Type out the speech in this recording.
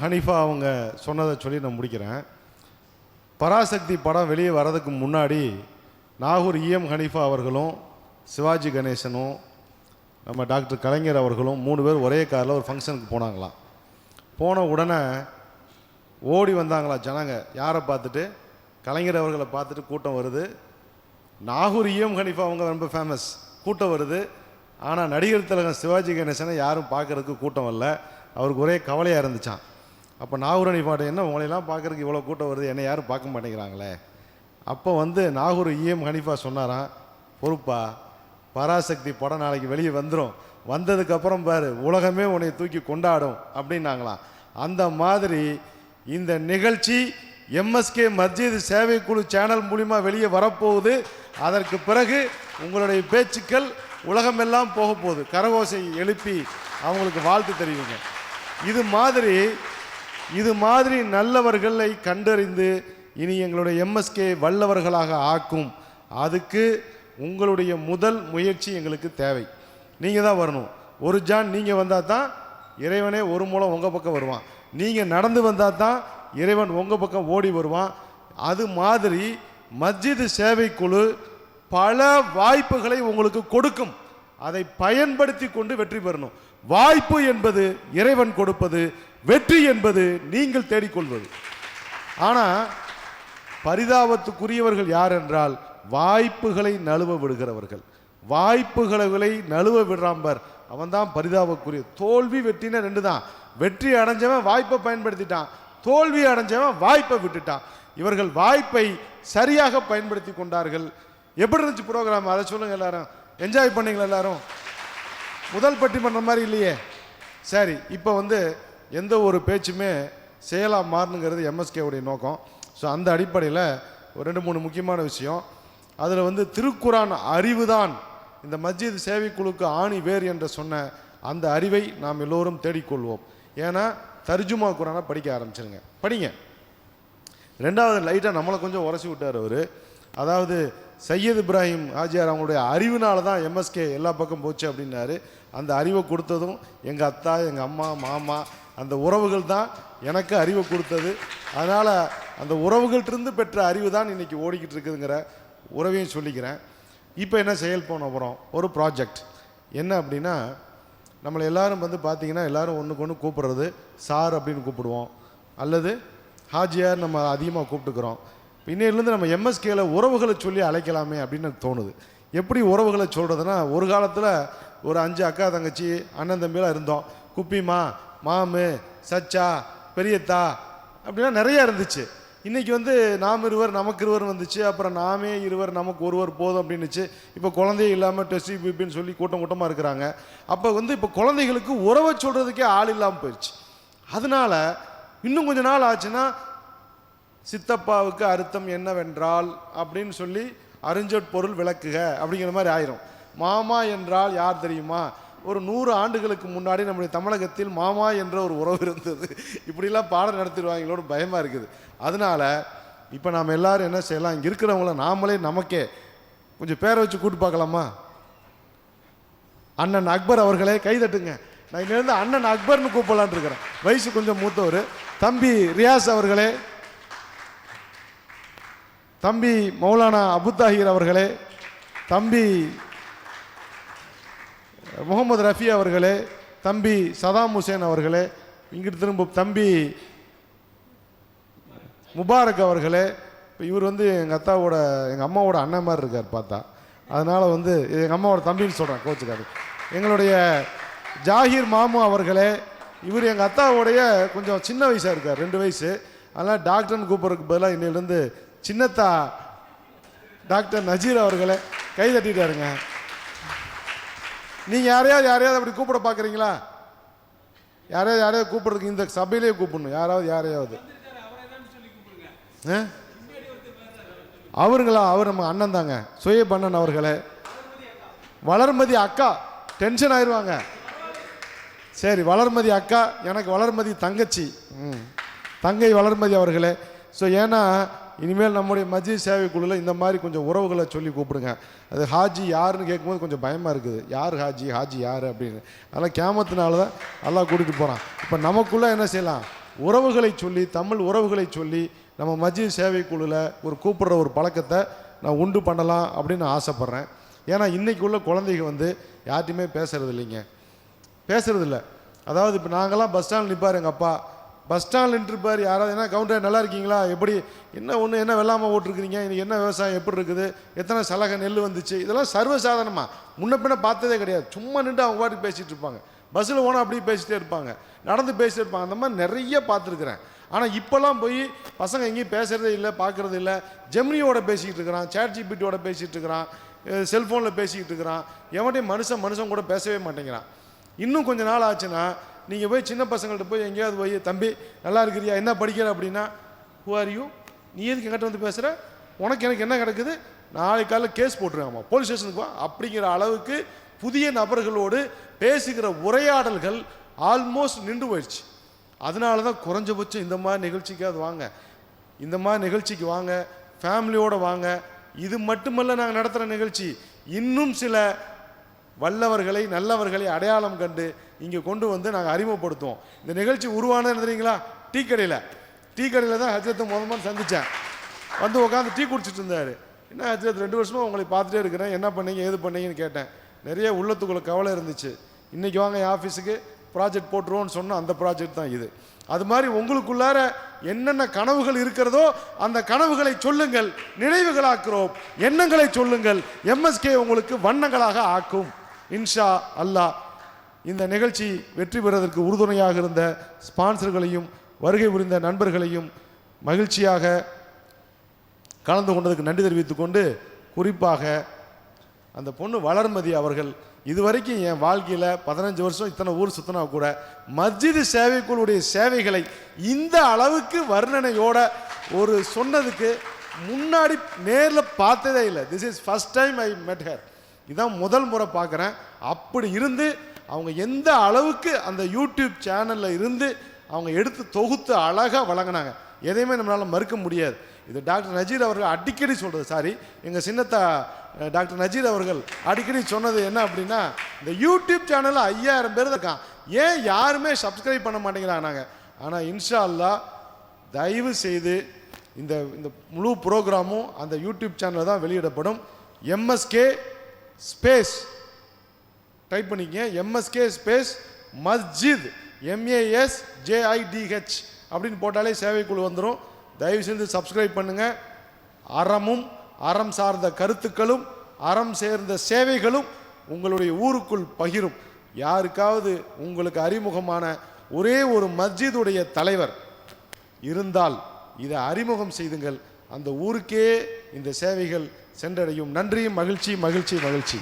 Hanifa அவங்க சொன்னதை சொல்லி நான் முடிக்கிறேன். பராசக்தி படம் வெளியே வர்றதுக்கு முன்னாடி நாகூர் இஎம் ஹனீஃபா அவர்களும் சிவாஜி கணேசனும் நம்ம டாக்டர் கலைஞர் அவர்களும் மூணு பேர் ஒரே காரில் ஒரு ஃபங்க்ஷனுக்கு போனாங்களாம். போன உடனே ஓடி வந்தாங்களாம் ஜனங்க. யாரை பார்த்துட்டு? கலைஞர் அவர்களை பார்த்துட்டு கூட்டம் வருது. நாகூர் இஎம் ஹனீஃபா அவங்க ரொம்ப ஃபேமஸ் கூட்டம் வருது. ஆனால் நடிகர் திலகம் சிவாஜி கணேசனை யாரும் பார்க்குறதுக்கு கூட்டம் வரல. அவருக்கு ஒரே கவலையாக இருந்துச்சான் அப்போ நாகூர் ஹனீஃபாட்ட என்ன? உங்களையெல்லாம் பார்க்குறதுக்கு இவ்வளோ கூட்டம் வருது. என்னை யாரும் பார்க்க மாட்டேங்கிறாங்களே. அப்போ வந்து நாகூர் இஎம் ஹனிஃபா சொன்னாராம் பொறுப்பா பராசக்தி படம் நாளைக்கு வெளியே வந்துடும் வந்ததுக்கப்புறம் பாரு உலகமே உன்னை தூக்கி கொண்டாடும் அப்படின்னாங்களாம். அந்த மாதிரி இந்த நிகழ்ச்சி எம்எஸ்கே மஸ்ஜித் சேவைக்குழு சேனல் மூலிமா வெளியே வரப்போகுது. அதற்கு பிறகு உங்களுடைய பேச்சுக்கள் உலகமெல்லாம் போக போகுது. கரகோசை எழுப்பி அவங்களுக்கு வாழ்த்து தெரிவிங்க. இது மாதிரி இது மாதிரி நல்லவர்களை கண்டறிந்து இனி எங்களுடைய எம்எஸ்கே வல்லவர்களாக ஆக்கும். அதுக்கு உங்களுடைய முதல் முயற்சி எங்களுக்கு தேவை. நீங்கள் தான் வரணும். ஒரு ஜான் நீங்கள் வந்தால் தான் இறைவனே ஒரு மூலம் உங்கள் பக்கம் வருவான். நீங்கள் நடந்து வந்தால் தான் இறைவன் உங்கள் பக்கம் ஓடி வருவான். அது மாதிரி மஸ்ஜிது சேவைக்குழு பல வாய்ப்புகளை உங்களுக்கு கொடுக்கும். அதை பயன்படுத்தி கொண்டு வெற்றி பெறணும். வாய்ப்பு என்பது இறைவன் கொடுப்பது வெற்றி என்பது நீங்கள் தேடிக்கொள்வது. ஆனால் பரிதாபத்துக்குரியவர்கள் யார் என்றால் வாய்ப்புகளை நழுவ விடுகிறவர்கள். வாய்ப்புகளை நழுவ விடுறாம்பர் அவன் தான் பரிதாபக்குரிய. தோல்வி வெற்றினா ரெண்டு தான். வெற்றி அடைஞ்சவன் வாய்ப்பை பயன்படுத்திட்டான். தோல்வி அடைஞ்சவன் வாய்ப்பை விட்டுட்டான். இவர்கள் வாய்ப்பை சரியாக பயன்படுத்தி கொண்டார்கள். எப்படி இருந்துச்சு ப்ரோக்ராம் அதை சொல்லுங்கள் எல்லாரும். என்ஜாய் பண்ணீங்களா எல்லாரும்? முதல் பட்டி பண்ணுற மாதிரி இல்லையே. சரி இப்போ வந்து எந்த ஒரு பேச்சுமே செயலாக மாறணுங்கிறது எம்எஸ்கேவுடைய நோக்கம். ஸோ அந்த அடிப்படையில் ஒரு ரெண்டு மூணு முக்கியமான விஷயம். அதில் வந்து திருக்குரான் அறிவு தான் இந்த மஸ்ஜித் சேவைக்குழுக்கு ஆணி வேர் என்று சொன்ன அந்த அறிவை நாம் எல்லோரும் தேடிக்கொள்வோம். ஏன்னா தர்ஜுமா குரானை படிக்க ஆரம்பிச்சிருங்க. படிங்க. ரெண்டாவது லைட்டாக நம்மளை கொஞ்சம் உரசி விட்டார் அவர். அதாவது சையத் இப்ராஹிம் ஹாஜியார் அவங்களுடைய அறிவினால தான் எம்எஸ்கே எல்லா பக்கம் போச்சு அப்படின்னாரு. அந்த அறிவை கொடுத்ததும் எங்கள் அத்தா எங்கள் அம்மா மாமா அந்த உறவுகள் தான் எனக்கு அறிவை கொடுத்தது. அதனால் அந்த உறவுகள்ட்டிருந்து பெற்ற அறிவு தான் இன்றைக்கி ஓடிக்கிட்டு இருக்குதுங்கிற உறவையும் சொல்லிக்கிறேன். இப்போ என்ன செயல் போன அப்புறம் ஒரு ப்ராஜெக்ட் என்ன அப்படின்னா நம்மளை எல்லோரும் வந்து பார்த்தீங்கன்னா எல்லோரும் ஒன்றுக்கு ஒன்று கூப்பிட்றது சார் அப்படின்னு கூப்பிடுவோம். அல்லது ஹாஜியார் நம்ம அதிகமாக கூப்பிட்டுக்கிறோம். இன்னையிலேருந்து நம்ம எம்எஸ்கேல உறவுகளை சொல்லி அழைக்கலாமே அப்படின்னு எனக்கு தோணுது. எப்படி உறவுகளை சொல்கிறதுனா ஒரு காலத்தில் ஒரு அஞ்சு அக்கா தங்கச்சி அண்ணன் தம்பிலாம் இருந்தோம். குப்பிமா மாமு சச்சா பெரியத்தா அப்படின்னா நிறையா இருந்துச்சு. இன்றைக்கி வந்து நாம் இருவர் நமக்கு இருவர் வந்துச்சு. அப்புறம் நாமே இருவர் நமக்கு ஒருவர் போதும் அப்படின்னுச்சு. இப்போ குழந்தையே இல்லாமல் டெஸ்டி பிபின்னு சொல்லி கூட்டம் கூட்டமாக இருக்கிறாங்க. அப்போ வந்து இப்போ குழந்தைகளுக்கு உறவை சொல்கிறதுக்கே ஆள் இல்லாமல் போயிடுச்சு அதனால இன்னும் கொஞ்ச நாள் ஆச்சுன்னா சித்தப்பாவுக்கு அர்த்தம் என்னவென்றால் அப்படின்னு சொல்லி அறிஞ்சற் பொருள் விளக்குக அப்படிங்கிற மாதிரி ஆயிரும். மாமா என்றால் யார் தெரியுமா? ஒரு நூறு ஆண்டுகளுக்கு முன்னாடி நம்முடைய தமிழகத்தில் மாமா என்ற ஒரு உறவு இருந்தது. இப்படிலாம் பாடம் நடத்திடுவாங்களோட பயமாக இருக்குது. அதனால இப்போ நாம் எல்லோரும் என்ன செய்யலாம்? இங்கே இருக்கிறவங்கள நாமளே நமக்கே கொஞ்சம் பேரை வச்சு கூட்டு பார்க்கலாமா? அண்ணன் அக்பர் அவர்களே கைதட்டுங்க நான் இங்கேருந்து அண்ணன் அக்பர்னு கூப்பிடலான்னு இருக்கிறேன். வயசு கொஞ்சம் மூத்தவர். தம்பி ரியாஸ் அவர்களே. தம்பி மௌலானா அபுத்தாஹிர் அவர்களே. தம்பி முகமது ரஃபி அவர்களே தம்பி சதாம் ஹுசேன் அவர்களே இங்கிட்டு திரும்ப தம்பி முபாரக் அவர்களே இப்போ இவர் வந்து எங்கள் அத்தாவோட எங்கள் அம்மாவோட அண்ணன் மாதிரி இருக்கார் பார்த்தா. அதனால் வந்து எங்கள் அம்மாவோட தம்பின்னு சொல்கிறேன் கோச்சுக்காரு எங்களுடைய ஜாகிர் மாமு அவர்களே இவர் எங்கள் அத்தாவுடைய கொஞ்சம் சின்ன வயசாக இருக்கார் ரெண்டு வயசு. அதனால் டாக்டர்னு கூப்பிட்றதுக்கு பதிலாக இன்னிலிருந்து சின்னத்தா டாக்டர் நஜீர் அவர்களே கை தட்டிட்டாருங்க. நீங்கள் யாரையாவது யாரையாவது அப்படி கூப்பிட பார்க்குறீங்களா? யாரையாவது யாரையாவது கூப்பிட்றதுக்கு இந்த சபையிலே கூப்பிடணும். யாராவது யாரையாவது. ஆ? அவருங்களா? அவர் நம்ம அண்ணன் தாங்க. சுயப் அண்ணன் அவர்களே. வளர்மதி அக்கா. டென்ஷன் ஆயிடுவாங்க சரி வளர்மதி அக்கா. எனக்கு வளர்மதி தங்கச்சி. ம். தங்கை வளர்மதி அவர்களே. ஸோ ஏன்னா இனிமேல் நம்முடைய மஜ்ஜி சேவை குழுவில் இந்த மாதிரி கொஞ்சம் உறவுகளை சொல்லி கூப்பிடுங்க. அது ஹாஜி யாருன்னு கேட்கும்போது கொஞ்சம் பயமாக இருக்குது. யார் ஹாஜி? ஹாஜி யார் அப்படின்னு. அதனால் கேமத்தினால தான் எல்லாம் கூட்டிகிட்டு போகிறான் இப்போ நமக்குள்ளே என்ன செய்யலாம்? உறவுகளை சொல்லி தமிழ் உறவுகளை சொல்லி நம்ம மஜ்ஜி சேவை குழுவில் ஒரு கூப்பிடுற ஒரு பழக்கத்தை நான் உண்டு பண்ணலாம் அப்படின்னு நான் ஆசைப்பட்றேன். ஏன்னா இன்றைக்கி உள்ள குழந்தைங்க வந்து யார்ட்டையுமே பேசுறது இல்லைங்க. பேசுறது அதாவது இப்போ நாங்களாம் பஸ் ஸ்டாண்ட் நிற்பார் எங்கள் அப்பா. பஸ் ஸ்டாண்ட் நின்றுப்பார் யாராவது என்ன கவுண்டர் நல்லா இருக்கீங்களா? எப்படி? என்ன ஒன்று என்ன வெள்ளாமல் ஓட்டிருக்கிறீங்க இன்றைக்கி என்ன விவசாயம் எப்படி இருக்குது? எத்தனை சலகை நெல் வந்துச்சு? இதெல்லாம் சர்வசாதாரணமாக முன்ன பின்ன பார்த்ததே கிடையாது. சும்மா நின்று அவங்க பாட்டுக்கு பேசிகிட்டு இருப்பாங்க. பஸ்ஸில் போனால் அப்படியே பேசிகிட்டே இருப்பாங்க. நடந்து பேசிட்டே இருப்பாங்க. அந்த மாதிரி நிறைய பார்த்துருக்குறேன். ஆனால் இப்போல்லாம் போய் பசங்க எங்கேயும் பேசுகிறதே இல்லை பார்க்கறது இல்லை. ஜெமினியோட பேசிக்கிட்டு இருக்கிறான் சேட் ஜிபிடியோட பேசிகிட்டு இருக்கிறான் செல்ஃபோனில் பேசிக்கிட்டு இருக்கிறான். எவன்டையும் மனுஷன் மனுஷன் கூட பேசவே மாட்டேங்கிறான். இன்னும் கொஞ்ச நாள் ஆச்சுன்னா நீங்கள் போய் சின்ன பசங்கள்ட்ட போய் எங்கேயாவது போய் தம்பி நல்லா இருக்கிறியா? என்ன படிக்கிற? அப்படின்னா ஹூ ஆர் யூ நீ எதுக்கு எங்கிட்ட வந்து பேசுகிற உனக்கு எனக்கு என்ன கிடக்குது? நாளைக்கு காலையில் கேஸ் போட்டுருவாங்கம்மா போலீஸ் ஸ்டேஷனுக்கு வா. அப்படிங்கிற அளவுக்கு புதிய நபர்களோடு பேசுகிற உரையாடல்கள் ஆல்மோஸ்ட் நின்று போயிடுச்சு. அதனால தான் குறைஞ்சபட்சம் இந்த மாதிரி நிகழ்ச்சிக்காவது வாங்க. இந்த மாதிரி நிகழ்ச்சிக்கு வாங்க. ஃபேமிலியோடு வாங்க. இது மட்டுமல்ல நாங்கள் நடத்துகிற நிகழ்ச்சி. இன்னும் சில வல்லவர்களை நல்லவர்களை அடையாளம் கண்டு இங்கே கொண்டு வந்து நாங்கள் அறிமுகப்படுத்துவோம். இந்த நிகழ்ச்சி உருவானது தெரியுங்களா டீ கடையில். டீ கடையில் தான் ஹஜரத்தை முதல்ல சந்தித்தேன் வந்து உட்காந்து டீ குடிச்சிட்டு இருந்தார். என்ன ஹஜரத் ரெண்டு வருஷமாக உங்களை பார்த்துட்டே இருக்கிறேன். என்ன பண்ணீங்க ஏது பண்ணீங்கன்னு கேட்டேன். நிறைய உள்ளத்துக்குள்ள கவலை இருந்துச்சு. இன்றைக்கி வாங்க என் ஆஃபீஸுக்கு ப்ராஜெக்ட் போட்டுருவோன்னு சொன்னால் அந்த ப்ராஜெக்ட் தான் இது. அது மாதிரி உங்களுக்குள்ளார என்னென்ன கனவுகள் இருக்கிறதோ அந்த கனவுகளை சொல்லுங்கள். நினைவுகளாக்குறோம். எண்ணங்களை சொல்லுங்கள். எம்எஸ்கே உங்களுக்கு வண்ணங்களாக ஆக்கும். இன்ஷா அல்லாஹ். இந்த நிகழ்ச்சி வெற்றி பெறுவதற்கு உறுதுணையாக இருந்த ஸ்பான்சர்களையும் வருகை புரிந்த நண்பர்களையும் மகிழ்ச்சியாக கலந்து கொண்டதுக்கு நன்றி தெரிவித்துக் கொண்டு குறிப்பாக அந்த பொண்ணு வளர்மதி அவர்கள் இதுவரைக்கும் என் வாழ்க்கையில் பதினஞ்சு வருஷம் இத்தனை ஊர் சுத்தினா கூட மஸ்ஜிது சேவைக்குழுடைய சேவைகளை இந்த அளவுக்கு வர்ணனையோட ஒரு சொன்னதுக்கு முன்னாடி நேரில் பார்த்ததே இல்லை. This is first time I met her. இதான் முதல் முறை பார்க்குறேன். அப்படி இருந்து அவங்க எந்த அளவுக்கு அந்த யூடியூப் சேனலில் இருந்து அவங்க எடுத்து தொகுத்து அழகாக வழங்கினாங்க. எதையுமே நம்மளால் மறுக்க முடியாது. இது டாக்டர் நஜீர் அவர்கள் அடிக்கடி சொல்கிறது சாரி எங்கள் சின்னத்தா டாக்டர் நஜீர் அவர்கள் அடிக்கடி சொன்னது என்ன அப்படின்னா இந்த யூடியூப் சேனலில் ஐயாயிரம் பேர் இருக்கான் ஏன் யாருமே சப்ஸ்கிரைப் பண்ண மாட்டேங்கிறாங்க ஆனால் இன்ஷா அல்லா தயவு செய்து இந்த இந்த முழு ப்ரோக்ராமும் அந்த யூடியூப் சேனலில் தான் வெளியிடப்படும். MSK space. டைப் பண்ணிக்கங்க MSK space Masjid MAS JIDH அப்படின்னு போட்டாலே சேவைக்குழு வந்துடும் தயவு செஞ்சு சப்ஸ்கிரைப் பண்ணுங்கள் அறமும் அறம் சார்ந்த கருத்துக்களும் அறம் சேர்ந்த சேவைகளும் உங்களுடைய ஊருக்குள் பகிரும். யாருக்காவது உங்களுக்கு அறிமுகமான ஒரே ஒரு மஸ்ஜிதுடைய தலைவர் இருந்தால் இதை அறிமுகம் செய்துங்கள். அந்த ஊருக்கே இந்த சேவைகள் சென்றடையும். நன்றி மகிழ்ச்சி மகிழ்ச்சி மகிழ்ச்சி.